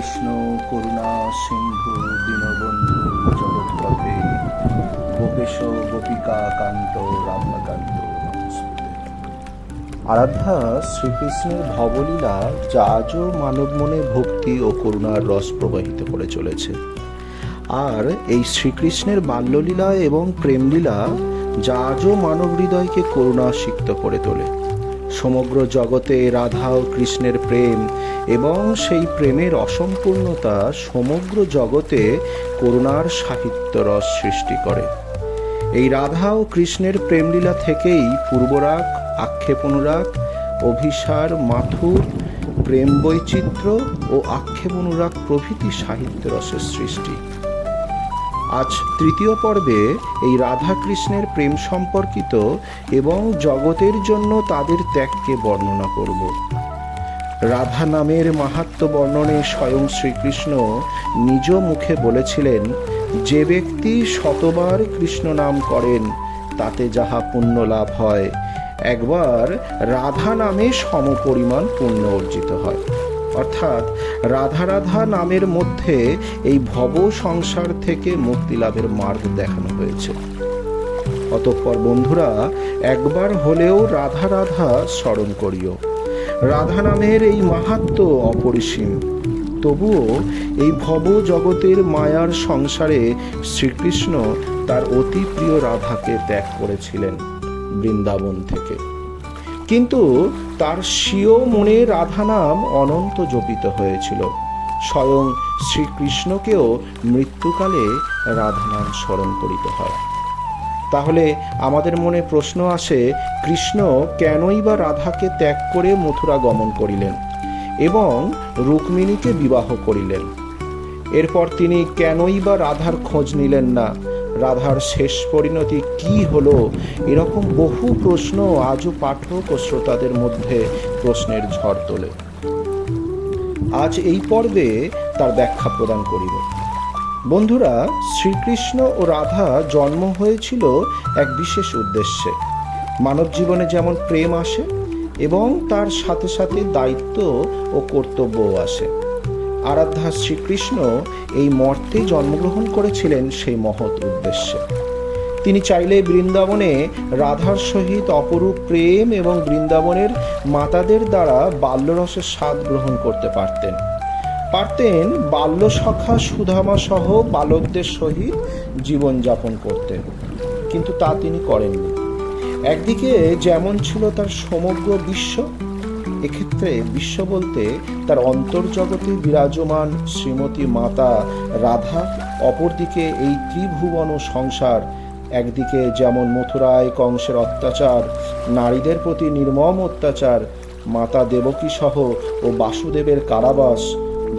কৃষ্ণ, করুণা, সিন্ধু, দীনবন্ধু জগৎপতে গোপেশ, গোপিকা, কান্ত, রামকান্ত আরাধ্যা শ্রীকৃষ্ণের ভবলীলা যা আজও মানব মনে ভক্তি ও করুণার রস প্রবাহিত করে চলেছে। আর এই শ্রীকৃষ্ণের বাল্যলীলা এবং প্রেমলীলা যা আজও মানব হৃদয়কে করুণা সিক্ত করে তোলে। সমগ্র জগতে রাধা ও কৃষ্ণের প্রেম এবং সেই প্রেমের অসম্পূর্ণতা সমগ্র জগতে করুণার সাহিত্য রস সৃষ্টি করে। এই রাধা ও কৃষ্ণের প্রেমলীলা থেকেই পূর্বরাগ, আক্ষেপনুরাগ, অভিসার, মাথুর প্রেম বৈচিত্র্য ও আক্ষেপনুরাগ প্রভৃতি সাহিত্য রসের সৃষ্টি। আজ তৃতীয় পর্বে এই রাধা কৃষ্ণের প্রেম সম্পর্কিত এবং জগতের জন্য তাদের ত্যাগকে বর্ণনা করব। রাধা নামের মাহাত্ম বর্ণনে স্বয়ং শ্রীকৃষ্ণ নিজ মুখে বলেছিলেন, যে ব্যক্তি শতবার কৃষ্ণ নাম করেন, তাতে যাহা পুণ্য লাভ হয়, একবার রাধা নামে সমপরিমাণ পুণ্য অর্জিত হয়। অর্থাৎ রাধা রাধা নামের মধ্যে এই ভব সংসার থেকে মুক্তি লাভের মার্গ দেখানো হয়েছে। অতঃপর বন্ধুরা, একবার হলেও রাধা রাধা স্মরণ করিও। রাধা নামের এই মাহাত্ম অপরিসীম। তবুও এই ভব জগতের মায়ার সংসারে শ্রীকৃষ্ণ তার অতি প্রিয় রাধাকে ত্যাগ করেছিলেন বৃন্দাবন থেকে। কিন্তু তার স্বীয় মনে রাধা নাম অনন্ত জপিত হয়েছিল। স্বয়ং শ্রীকৃষ্ণকেও মৃত্যুকালে রাধা নাম স্মরণ করিতে হয়। তাহলে আমাদের মনে প্রশ্ন আসে, কৃষ্ণ কেনই বা রাধাকে ত্যাগ করে মথুরা গমন করিলেন এবং রুক্মিণীকে বিবাহ করিলেন? এরপর তিনি কেনই বা রাধার খোঁজ নিলেন না? রাধার শেষ পরিণতি কি হলো? এরকম বহু প্রশ্ন আজও পাঠক ও শ্রোতাদের মধ্যে প্রশ্নের ঝড় তোলে। আজ এই পর্বে তার ব্যাখ্যা প্রদান করিব। বন্ধুরা, শ্রীকৃষ্ণ ও রাধা জন্ম হয়েছিল এক বিশেষ উদ্দেশ্যে। মানব জীবনে যেমন প্রেম আসে এবং তার সাথে সাথে দায়িত্ব ও কর্তব্যও আসে। আরাধ্যা শ্রীকৃষ্ণ এই মর্তে জন্মগ্রহণ করেছিলেন সেই মহৎ উদ্দেশ্যে। তিনি চাইলে বৃন্দাবনে রাধার সহিত অপরূপ প্রেম এবং বৃন্দাবনের মাতাদের দ্বারা বাল্যরসের স্বাদ গ্রহণ করতে পারতেন। পারতেন বাল্য সখা সুধামা সহ বালকদের সহিত জীবনযাপন করতেন কিন্তু তা তিনি করেননি। একদিকে যেমন ছিল তার সমগ্র বিশ্ব এক্ষেত্রে বিশ্ব বলতে তার অন্তর্জগতে বিরাজমান শ্রীমতী মাতা রাধা, অপরদিকে এই ত্রিভুবন ও সংসার, একদিকে যেমন মথুরায় কংসের অত্যাচার, নারীদের প্রতি নির্মম অত্যাচার, মাতা দেবকী সহ ও বাসুদেবের কারাবাস,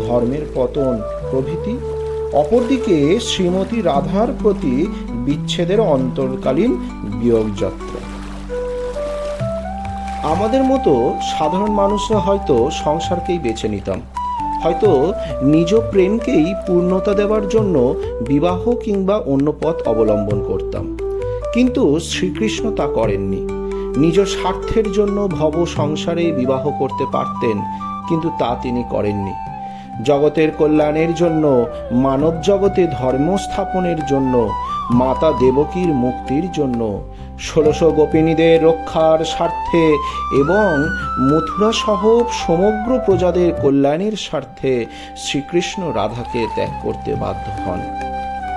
ধর্মের পতন, প্রভৃতি। অপরদিকে শ্রীমতী রাধার প্রতি বিচ্ছেদের অন্তর্কালীন বিয়োগ যাত্রা আমাদের মতো সাধারণ মানুষরা হয়তো সংসারকেই বেছে নিতাম। হয়তো নিজ প্রেমকেই পূর্ণতা দেওয়ার জন্য বিবাহ কিংবা অন্য পথ অবলম্বন করতাম। কিন্তু শ্রীকৃষ্ণ তা করেননি। নিজ স্বার্থের জন্য ভব সংসারে বিবাহ করতে পারতেন, কিন্তু তা তিনি করেননি। জগতের কল্যাণের জন্য, মানব জগতে ধর্ম স্থাপনের জন্য, মাতা দেবকীর মুক্তির জন্য ষোড়শ গোপিনীদের রক্ষার স্বার্থে এবং মথুরা সহ সমগ্র প্রজাদের কল্যাণের স্বার্থে শ্রীকৃষ্ণ রাধাকে ত্যাগ করতে বাধ্য হন।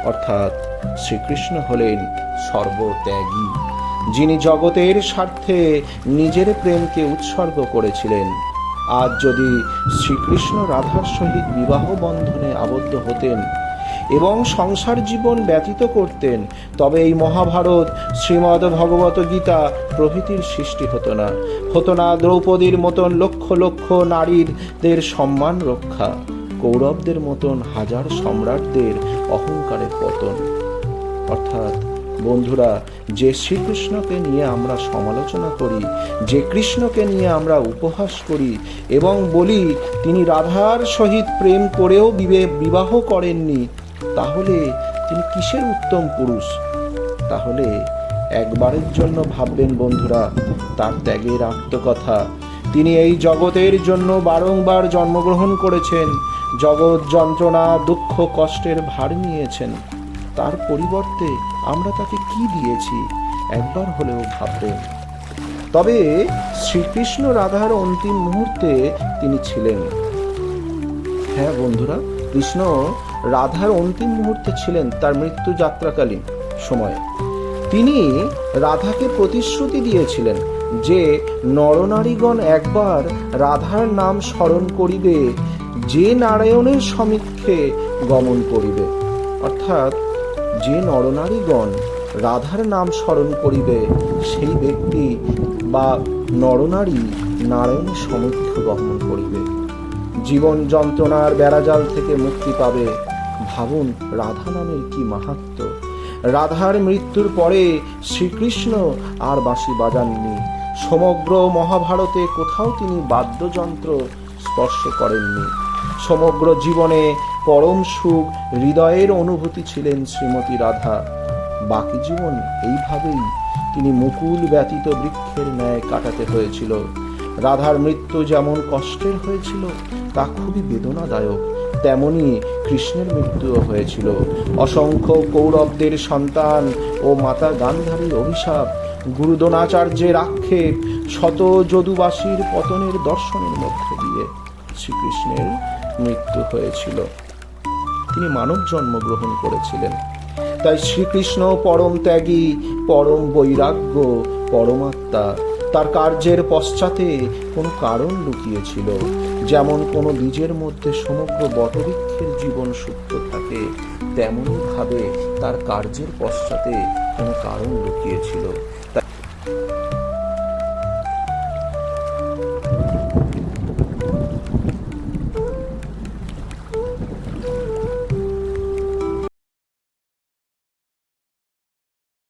অর্থাৎ শ্রীকৃষ্ণ হলেন সর্বত্যাগী, যিনি জগতের স্বার্থে নিজের প্রেমকে উৎসর্গ করেছিলেন। আজ যদি শ্রীকৃষ্ণ রাধার সহিত বিবাহ বন্ধনে আবদ্ধ হতেন এবং সংসার জীবন ব্যতীত করতেন, তবে এই মহাভারত শ্রীমদ ভগবত গীতা প্রভৃতির সৃষ্টি হতো না। হতো না দ্রৌপদীর মতন লক্ষ লক্ষ নারীদের সম্মান রক্ষা, কৌরবদের মতন হাজার সম্রাটদের অহংকারের পতন। অর্থাৎ বন্ধুরা, যে শ্রীকৃষ্ণকে নিয়ে আমরা সমালোচনা করি, যে কৃষ্ণকে নিয়ে আমরা উপহাস করি এবং বলি, তিনি রাধার সহিত প্রেম করেও বিবে- বিবাহ করেননি। তাহলে তিনি কিসের উত্তম পুরুষ? তাহলে একবারের জন্য ভাববেন বন্ধুরা, তার ত্যাগের আত্মকথা। তিনি এই জগতের জন্য বারংবার জন্মগ্রহণ করেছেন, জগৎ যন্ত্রণা, দুঃখ, কষ্টের ভার নিয়েছেন। তার পরিবর্তে আমরা তাকে কি দিয়েছি, একবার হলেও ভাববেন তবে শ্রীকৃষ্ণ রাধার অন্তিম মুহূর্তে তিনি ছিলেন। হ্যাঁ বন্ধুরা, কৃষ্ণ রাধার অন্তিম মুহূর্তে ছিলেন তার মৃত্যু যাত্রাকালীন সময়ে। তিনি রাধাকে প্রতিশ্রুতি দিয়েছিলেন যে নরনারীগণ একবার রাধার নাম স্মরণ করিবে, যে নারায়ণের সমীক্ষে গমন করিবে। অর্থাৎ যে নরনারীগণ রাধার নাম স্মরণ করিবে, সেই ব্যক্তি বা নরনারী নারায়ণের সমীক্ষ গমন করিবে। জীবন যন্ত্রণার বেড়াজাল থেকে মুক্তি পাবে। ভাবুন, রাধা নামের কি মাহাত্ম। রাধার মৃত্যুর পরে শ্রীকৃষ্ণ আর বাঁশি বাজাননি। সমগ্র মহাভারতে কোথাও তিনি বাদ্যযন্ত্র স্পর্শ করেননি। সমগ্র জীবনে পরম সুখ, হৃদয়ের অনুভূতি ছিলেন শ্রীমতী রাধা। বাকি জীবন এইভাবেই তিনি মুকুল ব্যতীত বৃক্ষের ন্যায় কাটাতে হয়েছিল। রাধার মৃত্যু যেমন কষ্টের হয়েছিল, তা খুবই বেদনাদায়ক, তেমনি কৃষ্ণের মৃত্যুও হয়েছিল। অসংখ্য কৌরবদের সন্তান ও মাতা গান্ধারীর অভিশাপ গুরুদোনাচার্যের আক্ষেপ, শত যদুবাসীর পতনের দর্শনের মধ্যে দিয়ে শ্রীকৃষ্ণের মৃত্যু হয়েছিল। তিনি মানব জন্ম গ্রহণ করেছিলেন। তাই শ্রীকৃষ্ণ পরম ত্যাগী, পরম বৈরাগ্য, পরমাত্মা তার কার্যের পশ্চাতে কোনো কারণ লুকিয়েছিল। যেমন কোনো বীজের মধ্যে সমগ্র বটবৃক্ষের জীবন সুপ্ত থাকে, তেমনই ভাবে তার কার্যের পশ্চাতে কোনো কারণ লুকিয়েছিল।